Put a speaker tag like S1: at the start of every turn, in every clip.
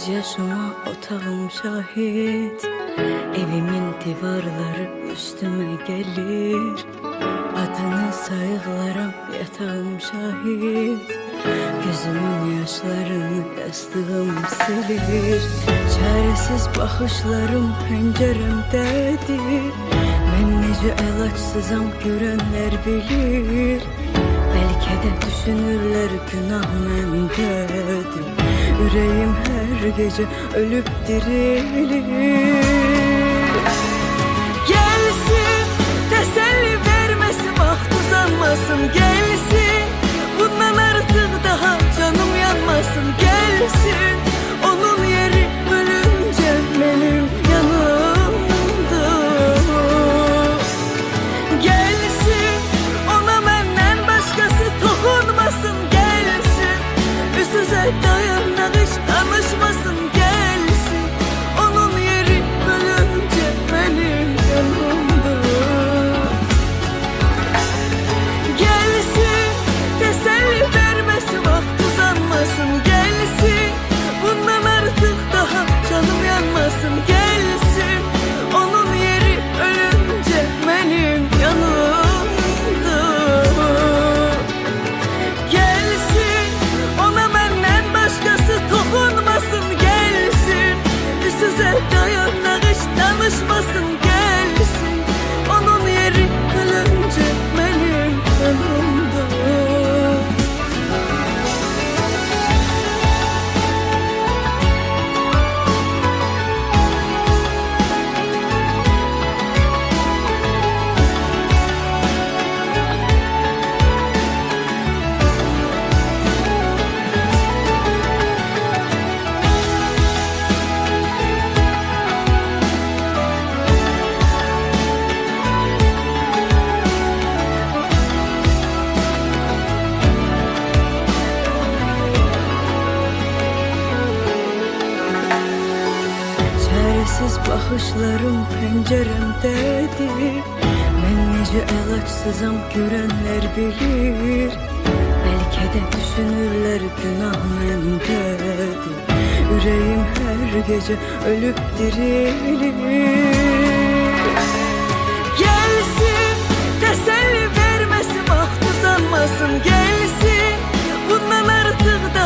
S1: Gözyaşıma otağım şahit. Evimin divarları üstüme gelir. Adını sayıklarım yatağım şahit. Gözümün yaşlarını yastığım silir Çaresiz bakışlarım penceremdedir Ben nece elaçsızam görenler bilir. Belki de düşünürler günah mendədir Ürəyim hər gece ölüp dirilir Acı el açsızım görenler bilir. Belki de düşünürler günah mendedir. Yüreğim her gece ölüp dirilir. Gelsin teselli vermesin ah uzanmasın Gelsin. Bundan artık
S2: da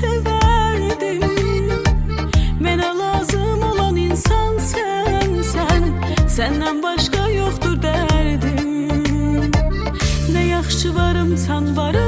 S2: severdim. Bana olan insan sen Senden başka yoktur derdim. Ne yaxşı varım
S1: sen varım.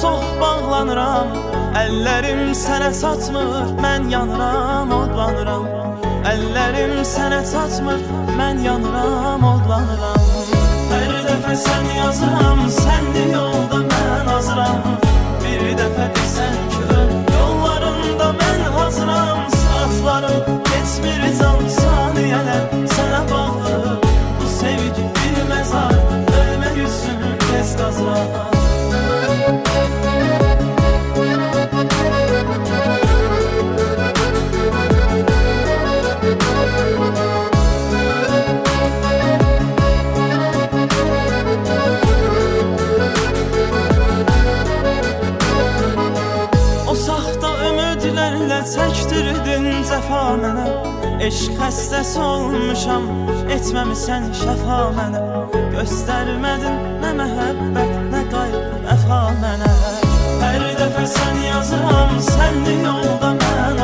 S3: sox bağlanıram. Əllərim sənə çatmır, mən yanıram, odlanıram. Əllərim sənə çatmır, mən yanıram, odlanıram. Hər dəfə sən yazıram, səndi yolda mən azıram Bir dəfə çəkdirdin cəfa mənə Eşq xəstəsi olmuşam, etməmisən şəfa mənə Göstərmədin nə məhəbbət, nə qayıb əfa mənə Hər dəfə sən yazıram, sənli yolda mən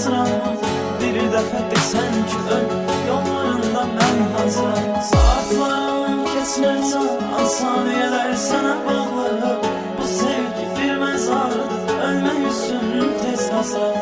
S3: hazran Bir dəfə desən ki ön yollarında mən hazran Saatlarım keçinir can Asaniyələr sənə bağlı. Bu sevgi bir məzardır Ölmək üçün tez hazır